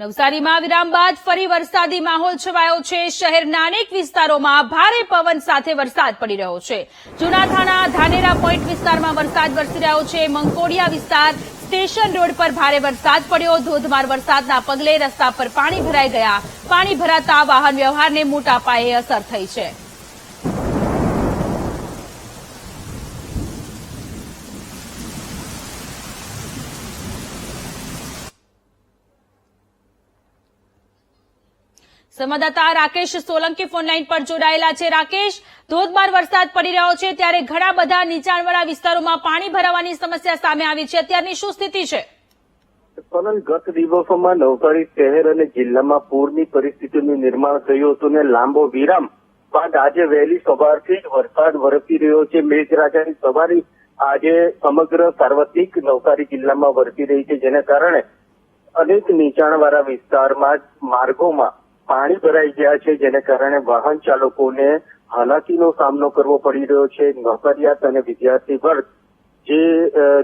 નવસારીમાં વિરામ બાદ ફરી વરસાદી માહોલ છવાયો છે. શહેરના અનેક વિસ્તારોમાં ભારે પવન સાથે વરસાદ પડી રહ્યો છે. જૂના થાણા ધાનેરા પોઈન્ટ વિસ્તારમાં વરસાદ વરસી રહ્યો છે. મંકોડિયા વિસ્તાર સ્ટેશન રોડ પર ભારે વરસાદ પડ્યો. ધોધમાર વરસાદના પગલે રસ્તા પર પાણી ભરાઈ ગયા. પાણી ભરાતા વાહન વ્યવહારને મોટા પાયે અસર થઈ છે. સંવાદદાતા રાકેશ સોલંકી ફોનલાઈન પર જોડાયેલા છે. રાકેશ, ધોધમાર વરસાદ પડી રહ્યો છે ત્યારે ઘણા બધા નીચાણવાળા વિસ્તારોમાં પાણી ભરાવાની સમસ્યા સામે આવી છે. અત્યારની શું સ્થિતિ છે? ગત દિવસોમાં નવસારી શહેર અને જિલ્લામાં પૂરની પરિસ્થિતિનું નિર્માણ થયું હતું ને લાંબો વિરામ બાદ આજે વહેલી સવારથી જ વરસાદ વરસી રહ્યો છે. મેઘરાજાની સવારી આજે સમગ્ર સાર્વત્રિક નવસારી જિલ્લામાં વરસી રહી છે, જેને કારણે અનેક નીચાણવાળા વિસ્તારમાં માર્ગોમાં પાણી ભરાઈ ગયા છે, જેને કારણે વાહન ચાલકોને હાલાકીનો સામનો કરવો પડી રહ્યો છે. નોકરિયાત અને વિદ્યાર્થી વર્ગ જે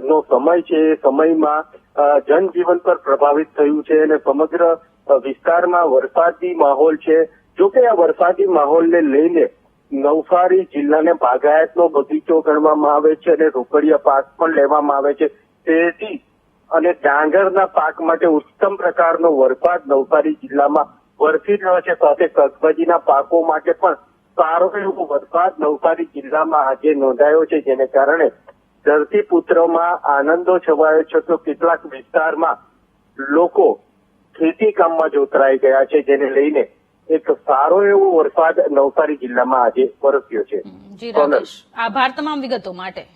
નો સમય છે, એ સમયમાં જનજીવન પર પ્રભાવિત થયું છે અને સમગ્ર વિસ્તારમાં વરસાદી માહોલ છે. જોકે આ વરસાદી માહોલને લઈને નવસારી જિલ્લાને બાગાયતનો બગીચો ગણવામાં આવે છે અને રોકડિયા પાક પણ લેવામાં આવે છે. તેથી અને ડાંગરના પાક માટે ઉત્તમ પ્રકારનો વરસાદ નવસારી જિલ્લામાં વરસી રહ્યો છે. સાથે શાકભાજીના પાકો માટે પણ સારો એવો વરસાદ નવસારી જિલ્લામાં આજે નોંધાયો છે જેને કારણે ધરતીપુત્રોમાં આનંદો છવાયો છે તો કેટલાક વિસ્તારમાં લોકો ખેતી કામમાં જોતરાઈ ગયા છે જેને લઈને એક સારો એવો વરસાદ નવસારી જિલ્લામાં આજે વરસ્યો છે. આભાર તમામ વિગતો માટે.